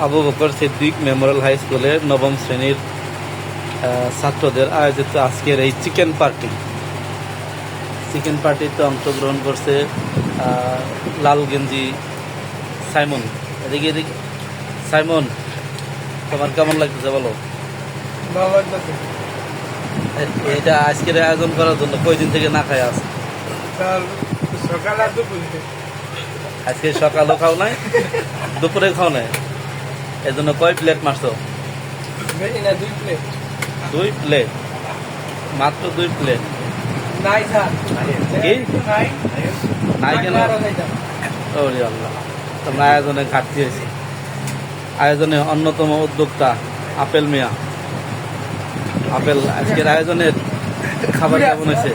Abu Bakr Siddique memorial high স্কুলের নবম শ্রেণির ছাত্রদের আয়োজিত আজকের এই চিকেন পার্টি। চিকেন পার্টিতে অংশগ্রহণ করছে লাল গেঞ্জি সাইমন। এদিকে এদিকে। সাইমন তোমার কেমন লাগতেছে বলো? ভালো লাগতেছে। এ- এটা আজকের আয়োজন করার জন্য কয়দিন থেকে না খাই আছে? সকাল আজকে সকালও খাও নাই দুপুরে খাও নাই? এই জন্য কয় প্লেট মারছো? দুই প্লেট দুই প্লেট মাত্র দুই প্লেট নাই স্যার। কি? নাই নাই কেন? ওরে আল্লাহ। তোমরা আয়োজনে ঘাটতি হয়েছে। আয়োজনে অন্যতম উদ্যোক্তা আপেল মিয়া। আপেল আজকের আয়োজনের খাবার কেমন হয়েছে?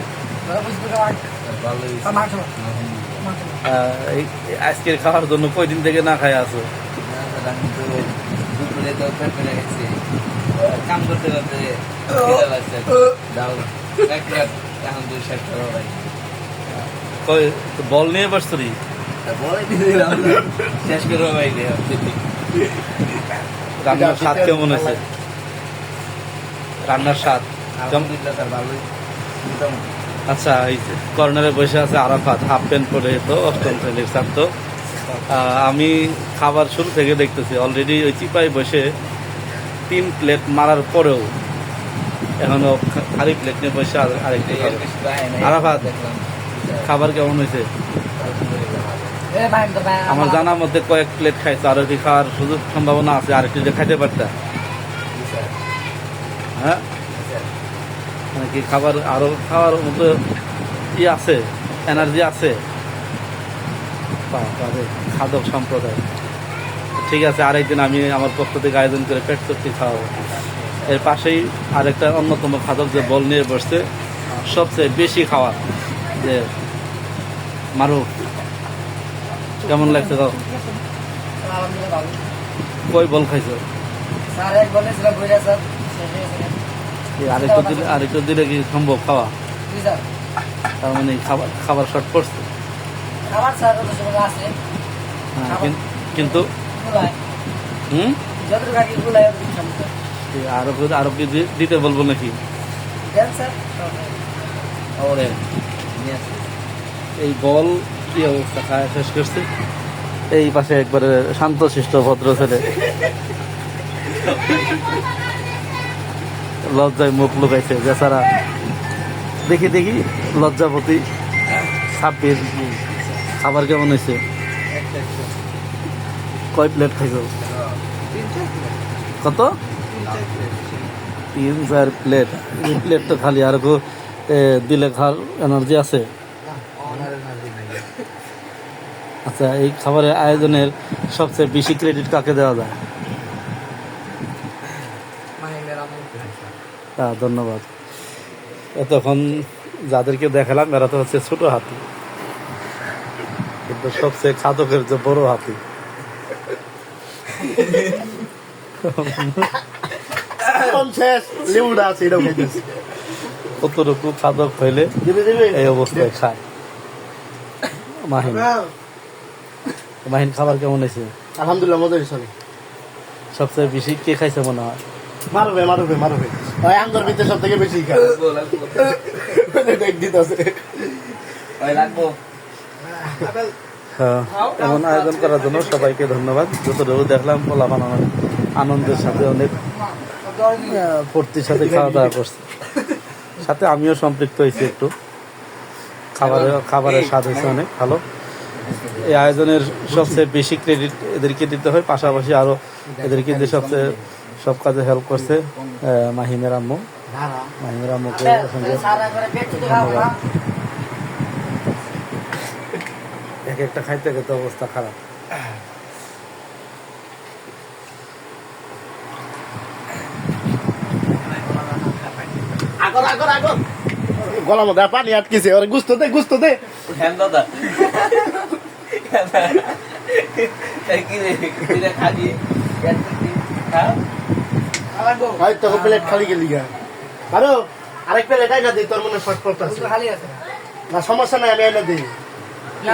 আজকের খাওয়ার জন্য কয়দিন থেকে না খাই আছো? কাম করতে করতে খিদে লাগছে দাও এক রাত এখন দুই ষাট টাকা ভাই তো বল নিয়ে? বলে শেষ ভাই রান্নার স্বাদ কেমন আছে রান্নার স্বাদ আলহামদুলিল্লাহ তার ভালোই। আচ্ছা এই কর্নারে বসে আছে আরাফাত হাফ প্যান্ট পরে তো অষ্টম শ্রেণির ছাত্র। আমি খাবার শুরু থেকে দেখতেছি অলরেডি ওই চিপায় বসে তিন প্লেট মারার পরেও এখনও খালি প্লেট নিয়ে বসে আর- আরেকটি আরাফাত। খাবার কেমন হয়েছে? আমার জানার মধ্যে কয়েক প্লেট খাইছে আর কি খাওয়ার সুযোগ সম্ভাবনা আছে? আর একটু যে খাইতে পারতা। হ্যাঁ? মানে কি খাবার আরও খাওয়ার মতো ই আছে? এনার্জি আছে? বাবারে, খাদক সম্প্রদায়। ঠিক আছে আরেকদিন আমি আমার পক্ষ থেকে আয়োজন করে পেট চুক্তি খাওয়াবো। এর পাশেই আরেকটা অন্যতম খাদক যে বল নিয়ে বসছে সবচেয়ে বেশি খাওয়া যে মারুফ কেমন লাগছে তো কই বল খাইছো? আরেকটু দিলে আরেকটু দিলে কি সম্ভব খাওয়া? তার মানে খাবার খাবার শর্ট পড়ছে। খাবার সময় আছে? হ্যাঁ, কিন্তু হুম? যতটুকু আগে গুলাই আরও আরও কি দিতে বলব নাকি? দেন স্যার ওরে এই বল কি অবস্থা? খায় শেষ করছে। এই পাশে একবারে শান্ত শিষ্ট ভদ্র ছেলে। লজ্জায় মুখ লুকাইছে বেচারা। দেখি দেখি লজ্জাপতি। ছাব্বিশ। খাবার কেমন হয়েছে? কয় প্লেট খাইছো? কত? তিন চার প্লেট এই প্লেট তো খালি আর দিলে খাওয়ার এনার্জি আছে। আচ্ছা এই খাবারের আয়োজনের সবচেয়ে বেশি ক্রেডিট কাকে দেওয়া যায়? হ্যাঁ ধন্যবাদ। এতক্ষণ যাদেরকে দেখালাম এরা তো হচ্ছে ছোটো হাতি। কিন্তু সবচেয়ে খাদকের যে বড় হাতি। আছে কতটুকু খাদক হইলে এই অবস্থায় খায়? মাহিন। মাহিন খাবার কেমন হয়েছে? আলহামদুলিল্লাহ মজা হয়েছে সবচেয়ে বেশি কে খাইছে মনে হয়? মারবে মারবে মারবে ওই আঙ্গর ভিতরে সব থেকে বেশি খায়। দেখ দিতেছে। ওই লাগবো। হ্যাঁ, এমন আয়োজন করার জন্য সবাইকে ধন্যবাদ। যতটুকু দেখলাম পোলাপান অনেক আনন্দের সাথে অনেক ফুর্তির সাথে খাওয়া দাওয়া করছে। সাথে আমিও সম্পৃক্ত হয়েছি একটু। খাবারের খাবারের স্বাদ হয়েছে অনেক ভালো। এই আয়োজনের সবচেয়ে বেশি ক্রেডিট এদেরকে দিতে হয় পাশাপাশি আরও এদেরকে দিয়ে সবচেয়ে সব কাজে হেল্প করছে মাহিমের আম্মু। মাহিমের আম্মুকে সঙ্গে স্যার একবারে পেট চুটি খাব না এক একটা খাইতে খেতে অবস্থা খারাপ। আগর আগর আগর। গলার মধ্যে পানি আটকেছে। ওরে গুস্ত দে গুস্ত দে। হ্যাঁ দাদা। হ্যাঁ? ভাই তোকে প্লেট খালি গেলি আরও আরেক প্লেট আইনা দিই তোর মনে আছে খালি আছে। না সমস্যা নাই আমি আইনা দিই। না